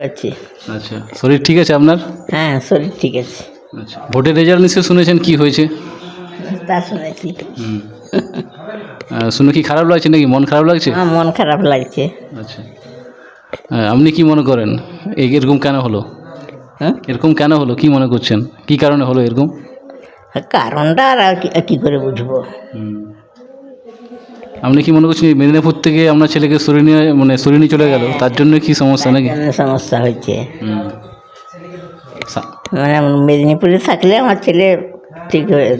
আছি আচ্ছা শরীর ঠিক আছে আপনার? হ্যাঁ শরীর ঠিক আছে। আচ্ছা ভোটের রেজাল্ট শুনেছেন কি হয়েছে? তা শুনেছি। হুম। আহ, শুনে কি খারাপ লাগছে নাকি? মন খারাপ লাগছে? আমার মন খারাপ লাগছে। আচ্ছা। আহ, আপনি কি মনে করেন? এই এরকম কেন হলো? হ্যাঁ এরকম কেন হলো? কি মনে করছেন? কি কারণে হলো এরকম? কারণটা আর কি- কি করে বুঝব? আপনি কি মনে করছেন মেদিনীপুর থেকে আপনার ছেলেকে সরিয়ে নিয়ে মানে সরিয়ে নিয়ে চলে গেল? তার জন্য কি সমস্যা নাকি? কেন সমস্যা হয়েছে। হুম। মানে মেদিনীপুরে থাকলে আমার ছেলে ঠিক হয়ে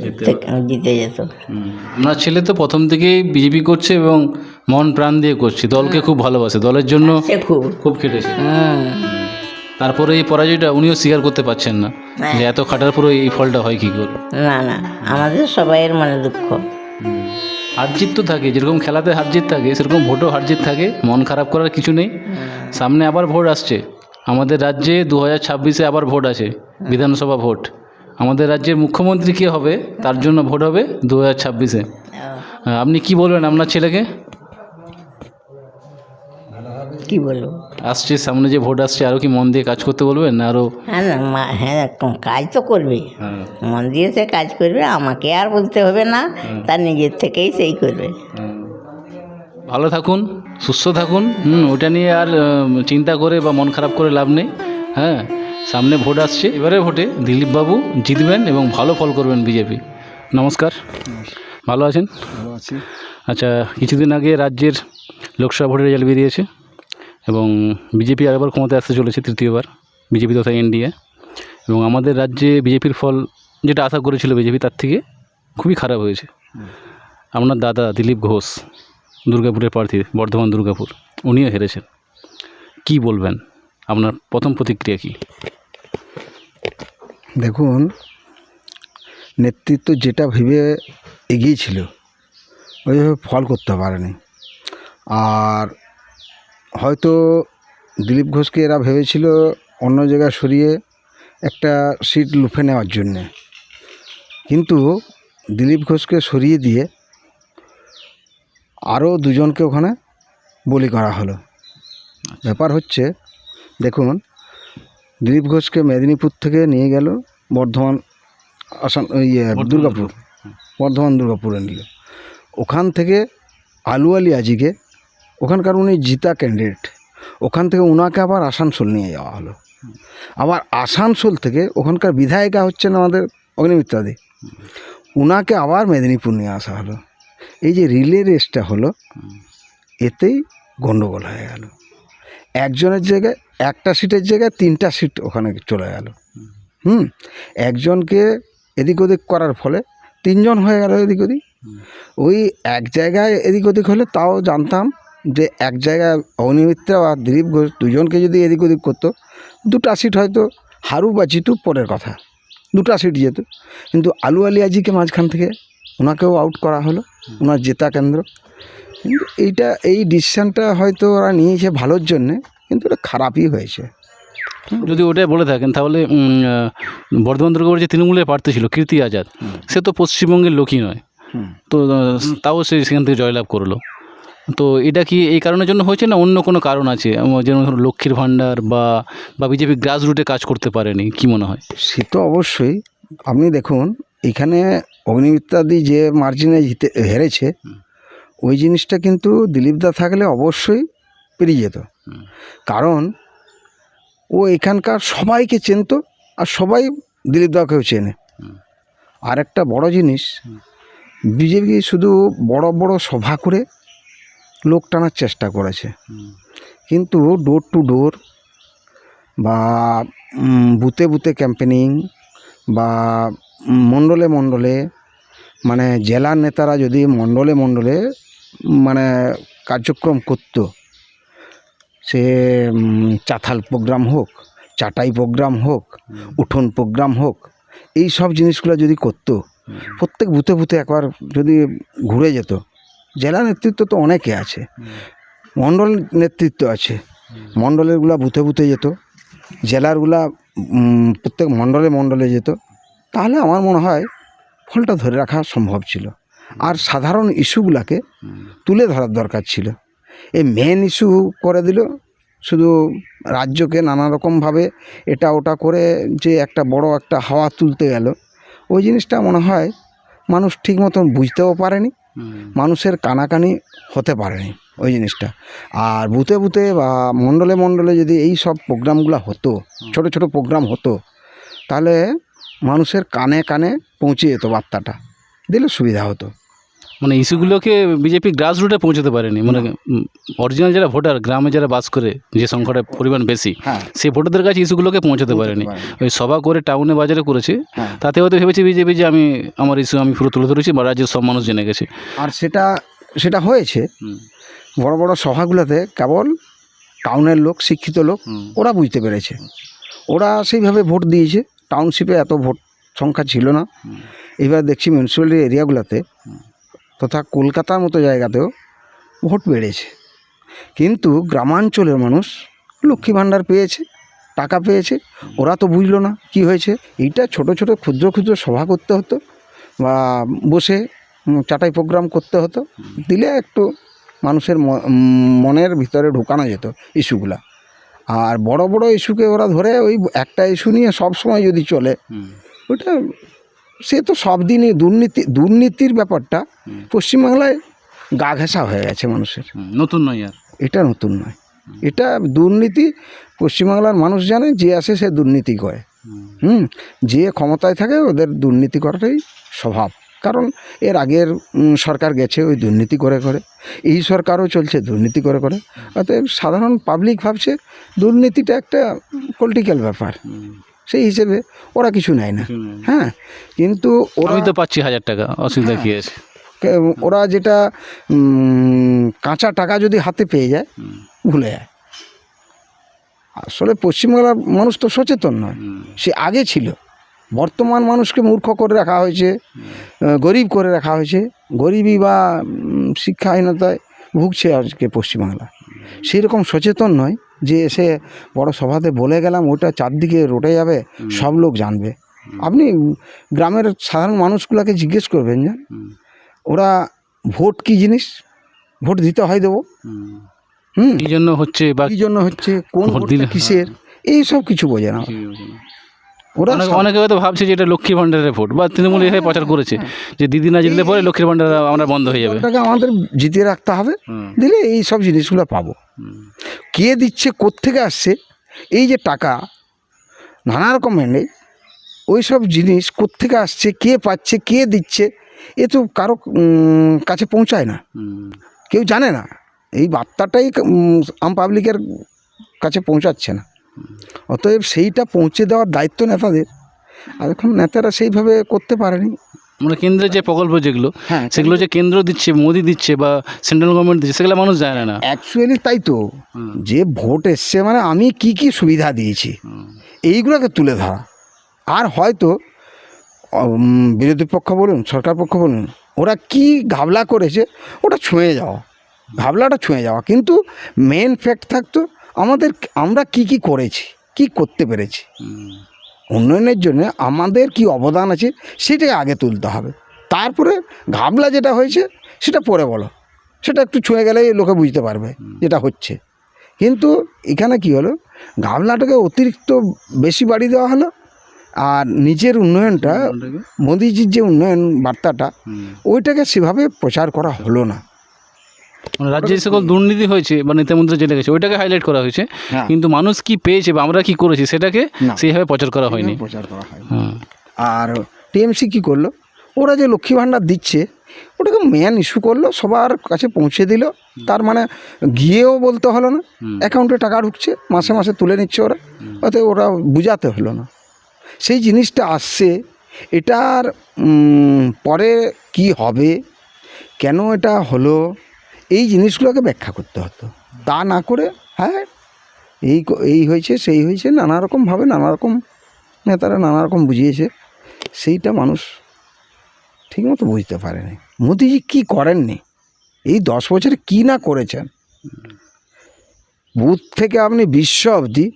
জিতে যেত। আপনার ছেলে তো প্রথম থেকেই বিজেপি করছে এবং মন প্রাণ দিয়ে করছে। দলকে খুব ভালোবাসে। দলের জন্য খুব। খুব খেটেছে। হুম। তারপরে এই পরাজয়টা উনিও স্বীকার করতে পারছেন না। যে এত খাটার পরে এই ফলটা হয় কি করে? না না আমাদের সবাইয়ের মনে দুঃখ। হারজিত তো থাকে যেরকম খেলাতে হারজিত থাকে সেরকম ভোটও হারজিত থাকে মন খারাপ করার কিছু নেই। সামনে আবার ভোট আসছে। আমাদের রাজ্যে দু হাজার ছাব্বিশে আবার ভোট আছে বিধানসভা ভোট। আমাদের রাজ্যের মুখ্যমন্ত্রী কে হবে? তার জন্য ভোট হবে দু হাজার ছাব্বিশে আপনি কি বলবেন আপনার ছেলেকে? কি বলব? আসছে সামনে যে ভোট আসছে আরও কি মন দিয়ে কাজ করতে বলবেন? আরও হ্যাঁ না মা- হ্যাঁ কাজ তো করবে। মন দিয়ে সে কাজ করবে আমাকে আর বলতে হবে না তার নিজের থেকেই সেই করবে। ভালো থাকুন সুস্থ থাকুন হুম ওটা নিয়ে আর উম, চিন্তা করে বা মন খারাপ করে লাভ নেই হ্যাঁ। সামনে ভোট আসছে এবারে ভোটে দিলীপবাবু জিতবেন এবং ভালো ফল করবেন বিজেপি। নমস্কার। ভালো আছেন? ভালো আছি। আচ্ছা কিছুদিন আগে রাজ্যের লোকসভা ভোটের রেজাল্ট বেরিয়েছে এবং বিজেপি আরেকবার ক্ষমতায় আসতে চলেছে তৃতীয়বার বিজেপি তথা এনডিএ। এবং আমাদের রাজ্যে বিজেপির ফল যেটা আশা করেছিল বিজেপি তার থেকে খুবই খারাপ হয়েছে। আপনার দাদা দিলীপ ঘোষ দুর্গাপুরের প্রার্থী বর্ধমান দুর্গাপুর উনিও হেরেছেন। কি বলবেন? আপনার প্রথম প্রতিক্রিয়া কি? দেখুন নেতৃত্ব যেটা ভেবে এগিয়েছিল ওইভাবে ফল করতে পারেনি। আর হয়তো দিলীপ ঘোষকে এরা ভেবেছিল অন্য জায়গায় সরিয়ে একটা সিট লুফে নেওয়ার জন্যে। কিন্তু দিলীপ ঘোষকে সরিয়ে দিয়ে আরও দুজনকে ওখানে বলি করা হলো। ব্যাপার হচ্ছে দেখুন দিলীপ ঘোষকে মেদিনীপুর থেকে নিয়ে গেল বর্ধমান আসাম ইয়ে দুর্গাপুর। বর্ধমান দুর্গাপুরে নিল। ওখান থেকে আলু আলী আজিকে, ওখানকার উনি জিতা ক্যান্ডিডেট ওখান থেকে ওনাকে আবার আসানসোল নিয়ে যাওয়া হলো। আবার আসানসোল থেকে ওখানকার বিধায়িকা হচ্ছেন আমাদের অগ্নিমিত্রাদি। ওনাকে আবার মেদিনীপুর নিয়ে আসা হলো। এই যে রিলে রেসটা হলো, এতেই গণ্ডগোল হয়ে গেল। একজনের জায়গায় একটা সিটের জায়গায় তিনটা সিট ওখানে চলে গেল। হুম, একজনকে এদিক ওদিক করার ফলে তিনজন হয়ে গেল এদিক ওদিক। ওই এক জায়গায় এদিক ওদিক হলে তাও জানতাম যে এক জায়গায় অনিমিত্রা আর দিলীপ ঘোষ দুজনকে যদি এদিক ওদিক করতো দুটা সিট হয়তো হারু বা জিতু পরের কথা। দুটা সিট যেত। কিন্তু আলু আলী আজিকে মাঝখান থেকে ওনাকেও আউট করা হলো ওনার জেতা কেন্দ্র। কিন্তু এইটা এই ডিসিশানটা হয়তো ওরা নিয়েছে ভালোর জন্যে কিন্তু এটা খারাপই হয়েছে। যদি ওটাই বলে থাকেন তাহলে বর্ধমান দুর্গাপুর যে তৃণমূলের প্রার্থী ছিল কীর্তি আজাদ সে তো পশ্চিমবঙ্গের লোকই নয়। তো তাও সে সেখান থেকে জয়লাভ করল। তো এটা কি এই কারণের জন্য হয়েছে না অন্য কোনো কারণ আছে? যেমন ধরুন লক্ষ্মীর ভাণ্ডার বা বা বিজেপি গ্রাস রুটে কাজ করতে পারেনি কি মনে হয়? সে তো অবশ্যই। আপনি দেখুন এখানে অগ্নিমিত্রাদি যে মার্জিনে জিতে হেরেছে ওই জিনিসটা কিন্তু দিলীপদা থাকলে অবশ্যই পেরিয়ে যেত। কারণ ও এখানকার সবাইকে চেনতো আর সবাই দিলীপদাকেও চেনে। আর একটা বড় জিনিস বিজেপি শুধু বড় বড় সভা করে লোক টানার চেষ্টা করেছে। কিন্তু ডোর টু ডোর বা বুতে বুথে ক্যাম্পেনিং বা মণ্ডলে মণ্ডলে মানে জেলার নেতারা যদি মণ্ডলে মণ্ডলে মানে কার্যক্রম করতো সে চাথাল প্রোগ্রাম হোক চাটাই প্রোগ্রাম হোক উঠোন প্রোগ্রাম হোক এই সব জিনিসগুলো যদি করতো প্রত্যেক বুথে বুথে একবার যদি ঘুরে যেত জেলা নেতৃত্ব তো অনেকে আছে মণ্ডল নেতৃত্ব আছে মণ্ডলেরগুলা বুথে বুথে যেত জেলারগুলা প্রত্যেক মণ্ডলে মণ্ডলে যেত তাহলে আমার মনে হয় ফলটা ধরে রাখা সম্ভব ছিল। আর সাধারণ ইস্যুগুলাকে তুলে ধরার দরকার ছিল। এই মেন ইস্যু করে দিল। শুধু রাজ্যকে নানা রকমভাবে এটা ওটা করে যে একটা বড় একটা হাওয়া তুলতে গেল। ওই জিনিসটা মনে হয় মানুষ ঠিক মতন বুঝতেও পারেনি। মানুষের কানাকানি হতে পারেনি ওই জিনিসটা। আর বুথে বুথে বা মণ্ডলে মণ্ডলে যদি এই সব প্রোগ্রামগুলো হতো ছোট ছোট প্রোগ্রাম হতো তাহলে মানুষের কানে কানে পৌঁছে যেত বার্তাটা। দিলে সুবিধা হতো। মানে ইস্যুগুলোকে বিজেপি গ্রাস রুটে পৌঁছাতে পারেনি। মানে অরিজিনাল যারা ভোটার গ্রামে যারা বাস করে যে সংখ্যাটা পরিমাণ বেশি হ্যাঁ। সেই ভোটারদের কাছে ইস্যুগুলোকে পৌঁছাতে পারেনি। ওই সভা করে টাউনে বাজারে করেছে হ্যাঁ। তাতে হয়তো ভেবেছি বিজেপি যে আমি আমার ইস্যু আমি পুরো তুলে ধরেছি বা রাজ্যের সব মানুষ জেনে গেছে। আর সেটা সেটা হয়েছে বড় বড় সভাগুলোতে কেবল টাউনের লোক শিক্ষিত লোক ওরা বুঝতে পেরেছে। ওরা সেইভাবে ভোট দিয়েছে। টাউনশিপে এত ভোট সংখ্যা ছিল না। এবার দেখছি মিউনিসিপ্যালিটি এরিয়াগুলোতে তথা কলকাতার মতো জায়গাতেও ভোট বেড়েছে। কিন্তু গ্রামাঞ্চলের মানুষ লক্ষ্মী ভাণ্ডার পেয়েছে টাকা পেয়েছে ওরা তো বুঝলো না কি হয়েছে। এইটা ছোট ছোট ক্ষুদ্র ক্ষুদ্র সভা করতে হতো বা বসে চাটাই প্রোগ্রাম করতে হতো। দিলে একটু মানুষের মনের ভিতরে ঢোকানো যেত ইস্যুগুলা। আর বড় বড় ইস্যুকে ওরা ধরে ওই একটা ইস্যু নিয়ে সব সময় যদি চলে ওটা সে তো সব দিনই দুর্নীতি দুর্নীতির ব্যাপারটা পশ্চিমবাংলায় গা ঘেঁষা হয়ে গেছে মানুষের। নতুন নয় আর। এটা নতুন নয়। এটা দুর্নীতি পশ্চিমবাংলার মানুষ জানে যে আসে সে দুর্নীতি করে। হুম। যে ক্ষমতায় থাকে ওদের দুর্নীতি করাটাই স্বভাব। কারণ এর আগের সরকার গেছে ওই দুর্নীতি করে করে। এই সরকারও চলছে দুর্নীতি করে করে। অতএব সাধারণ পাবলিক ভাবছে দুর্নীতিটা একটা পলিটিক্যাল ব্যাপার। সেই হিসেবে ওরা কিছু নেয় না। হ্যাঁ কিন্তু ওরা তো পাচ্ছি হাজার টাকা অসুবিধা কি আছে? ওরা যেটা কাঁচা টাকা যদি হাতে পেয়ে যায় ভুলে যায়। আসলে পশ্চিমবাংলার মানুষ তো সচেতন নয়। সে আগে ছিল। বর্তমান মানুষকে মূর্খ করে রাখা হয়েছে গরিব করে রাখা হয়েছে। গরিবই বা শিক্ষাহীনতায় ভুগছে আজকে পশ্চিমবাংলা। সেই রকম সচেতন নয়। যে এসে বড় সভাতে বলে গেলাম ওটা চারদিকে রোটে যাবে সব লোক জানবে। আপনি গ্রামের সাধারণ মানুষগুলোকে জিজ্ঞেস করবেন যে ওরা ভোট কি জিনিস? ভোট দিতে হয় দেবো। হুম। কি জন্য হচ্ছে বা কি জন্য হচ্ছে? কোন ভোট কিসের? এই সব কিছু বোঝে না। ওরা অনেকে হয়তো ভাবছে যে এটা লক্ষ্মী ভাণ্ডারের ভোট বা তৃণমূল এভাবে প্রচার করেছে যে দিদি না জিতলে পরে লক্ষ্মীর ভাণ্ডার আমরা বন্ধ হয়ে যাবে। ওটাকে আমাদের জিতিয়ে রাখতে হবে দিলে এই সব জিনিসগুলো পাবো। কে দিচ্ছে কোত্থেকে আসছে এই যে টাকা নানা রকম ম্যান্ডে ওই সব জিনিস কোত্থেকে আসছে কে পাচ্ছে কে দিচ্ছে এ তো কারও কাছে পৌঁছায় না। কেউ জানে না। এই বার্তাটাই আম পাবলিকের কাছে পৌঁছাচ্ছে না। অতএব সেইটা পৌঁছে দেওয়ার দায়িত্ব নেতাদের। আর এখন নেতারা সেইভাবে করতে পারেনি। মানে কেন্দ্রের যে প্রকল্প যেগুলো হ্যাঁ সেগুলো যে কেন্দ্র দিচ্ছে মোদি দিচ্ছে বা সেন্ট্রাল গভর্নমেন্ট দিচ্ছে সেগুলো মানুষ জানে না। অ্যাকচুয়ালি তাই তো। যে ভোট এসছে মানে আমি কি কি সুবিধা দিয়েছি এইগুলোকে তুলে ধরা। আর হয়তো বিরোধী পক্ষ বলুন সরকার পক্ষ বলুন ওরা কি ঘাবলা করেছে ওটা ছুঁয়ে যাওয়া। ঘাবলাটা ছুঁয়ে যাওয়া। কিন্তু মেন ফ্যাক্ট থাকতো আমাদের আমরা কি কি করেছি? কি করতে পেরেছি? উন্নয়নের জন্য আমাদের কি অবদান আছে সেটাই আগে তুলতে হবে। তারপরে ঘাবলা যেটা হয়েছে সেটা পরে বলো। সেটা একটু ছুঁয়ে গেলেই লোকে বুঝতে পারবে যেটা হচ্ছে। কিন্তু এখানে কি হলো? ঘাবলাটাকে অতিরিক্ত বেশি বাড়ি দেওয়া হলো। আর নিজের উন্নয়নটা? মোদিজির যে উন্নয়ন বার্তাটা ওইটাকে সেভাবে প্রচার করা হলো না। মানে রাজ্যে সকল দুর্নীতি হয়েছে বা নেতামন্ত্রী জেলে গেছে ওইটাকে হাইলাইট করা হয়েছে। হ্যাঁ। কিন্তু মানুষ কি পেয়েছে বা আমরা কি করেছি সেটাকে সেইভাবে প্রচার করা হয়নি। প্রচার করা হয়। হুম, আর টিএমসি কী করল? ওরা যে লক্ষ্মী ভাণ্ডার দিচ্ছে ওটাকে মেন ইস্যু করল সবার কাছে পৌঁছে দিল। তার মানে গিয়েও বলতে হলো না অ্যাকাউন্টে টাকা ঢুকছে মাসে মাসে তুলে নিচ্ছে ওরা। অতএব ওরা বুঝাতে হলো না। সেই জিনিসটা আসছে এটার পরে কি হবে কেন এটা হলো এই জিনিসগুলোকে ব্যাখ্যা করতে হতো। তা না করে হ্যাঁ এই এই হয়েছে, সেই হয়েছে, নানা রকমভাবে নানা রকম নেতারা নানা রকম বুঝিয়েছে। সেইটা মানুষ ঠিকমতো বুঝতে পারেনি। মোদিজি কী করেননি? এই দশ বছরে কী না করেছেন? বুথ থেকে আপনি বিশ্ব অবধি,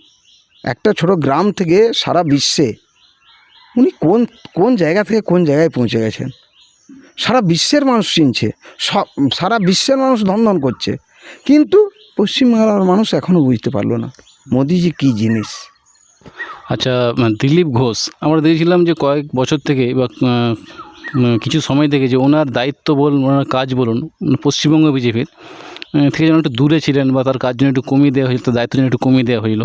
একটা ছোট গ্রাম থেকে সারা বিশ্বে, উনি কোন কোন জায়গা থেকে কোন জায়গায় পৌঁছে গেছেন? সারা বিশ্বের মানুষ চিনছে, সব, সারা বিশ্বের মানুষ ধন্দন করছে। কিন্তু পশ্চিমবাংলার মানুষ এখনও বুঝতে পারল না, মোদিজি কী জিনিস? আচ্ছা মানে দিলীপ ঘোষ, আমরা দেখেছিলাম যে কয়েক বছর থেকে বা কিছু সময় থেকে যে ওনার দায়িত্ব বলুন ওনার কাজ বলুন, পশ্চিমবঙ্গ বিজেপির থেকে যেন একটু দূরে ছিলেন বা তার কাজ জন্য একটু কমিয়ে দেওয়া হয়েছিল, তার দায়িত্ব যেন একটু কমিয়ে দেওয়া হইল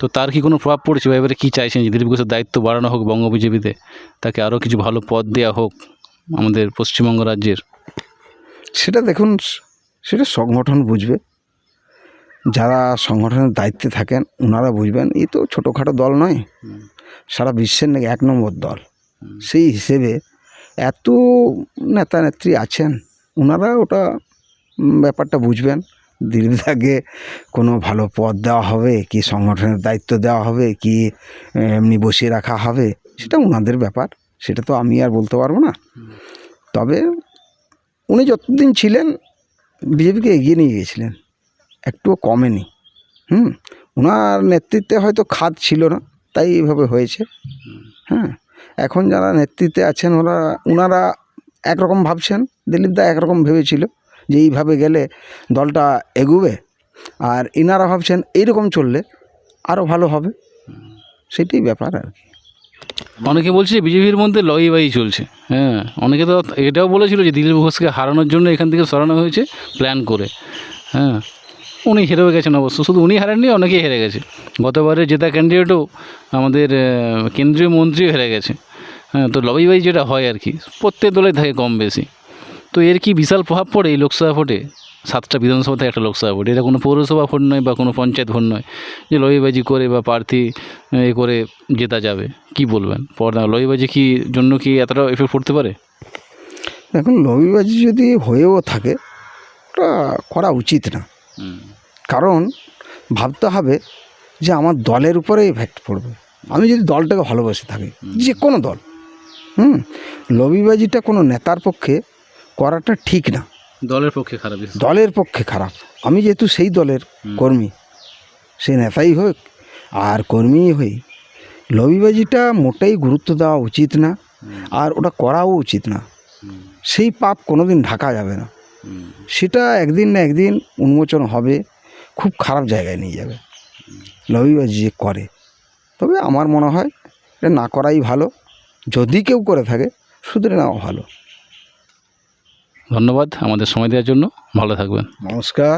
তো তার কি কোনো প্রভাব পড়েছে বা এবারে কী চাইছেন যে দিলীপ ঘোষের দায়িত্ব বাড়ানো হোক বঙ্গ বিজেপিতে, তাকে আরও কিছু ভালো পদ দেওয়া হোক? আমাদের পশ্চিমবঙ্গ রাজ্যের? সেটা দেখুন, সেটা সংগঠন বুঝবে। যারা সংগঠনের দায়িত্বে থাকেন ওনারা বুঝবেন, এই তো ছোটোখাটো দল নয়। সারা বিশ্বের নাকি এক নম্বর দল। সেই হিসেবে এত নেতা নেত্রী আছেন ওনারা ওটা ব্যাপারটা বুঝবেন। দিলীপদাকে কোনো ভালো পদ দেওয়া হবে, কি সংগঠনের দায়িত্ব দেওয়া হবে, কি এমনি বসিয়ে রাখা হবে, সেটা ওনাদের ব্যাপার। সেটা তো আমি আর বলতে পারব না। তবে উনি যতদিন ছিলেন, বিজেপিকে এগিয়ে নিয়ে গিয়েছিলেন। একটুও কমেনি। হুম? ওনার নেতৃত্বে হয়তো খাদ ছিল না, তাই এইভাবে হয়েছে। হ্যাঁ? এখন যারা নেতৃত্বে আছেন, ওরা ওনারা একরকম ভাবছেন, দিলীপ দা একরকম ভেবেছিল যে এইভাবে গেলে দলটা এগুবে। আর ইনারা ভাবছেন, এইরকম চললে আরও ভালো হবে। সেটাই ব্যাপার আর কি। অনেকে বলছে বিজেপির মধ্যে লইবাই চলছে। হ্যাঁ অনেকে তো এটাও বলেছিল যে দিলীপ ঘোষকে হারানোর জন্য এখান থেকে সরানো হয়েছে প্ল্যান করে। হ্যাঁ উনি হেরেও গেছেন অবশ্য। শুধু উনি হারেননি অনেকেই হেরে গেছে। গতবারে জেতা ক্যান্ডিডেটও আমাদের কেন্দ্রীয় মন্ত্রীও হেরে গেছে। হ্যাঁ তো লবিবাই যেটা হয় আর কি, প্রত্যেক দলে থাকে কম বেশি। তো এর কি বিশাল প্রভাব পড়ে এই লোকসভা ভোটে? সাতটা বিধানসভা থেকে একটা লোকসভা ভোট। এটা কোনো পৌরসভা ভোট নয় বা কোনো পঞ্চায়েত ভোট নয় যে লবিবাজি করে বা প্রার্থী এ করে জেতা যাবে। কি বলবেন? পর্দা লবিবাজি কি জন্য কি এতটা এফেক্ট পড়তে পারে? এখন লবিবাজি যদি হয়েও থাকে ওটা করা উচিত না। কারণ ভাবতে হবে যে আমার দলের উপরে ইফেক্ট পড়বে। আমি যদি দলটাকে ভালোবাসে থাকি যে কোনো দল হুম লবিবাজিটা কোনো নেতার পক্ষে করাটা ঠিক না। দলের পক্ষে খারাপ দলের পক্ষে খারাপ। আমি যেহেতু সেই দলের কর্মী সে নেতাই হোক আর কর্মীই হই লবিবাজিটা মোটেই গুরুত্ব দেওয়া উচিত না আর ওটা করাও উচিত না। সেই পাপ কোনোদিন ঢাকা যাবে না। সেটা একদিন না একদিন উন্মোচন হবে খুব খারাপ জায়গায় নিয়ে যাবে। লবিবাজি যে করে। তবে আমার মনে হয় এটা না করাই ভালো। যদি কেউ করে থাকে শুধরে নেওয়া ভালো। ধন্যবাদ আমাদের সময় দেওয়ার জন্য। ভালো থাকবেন। নমস্কার।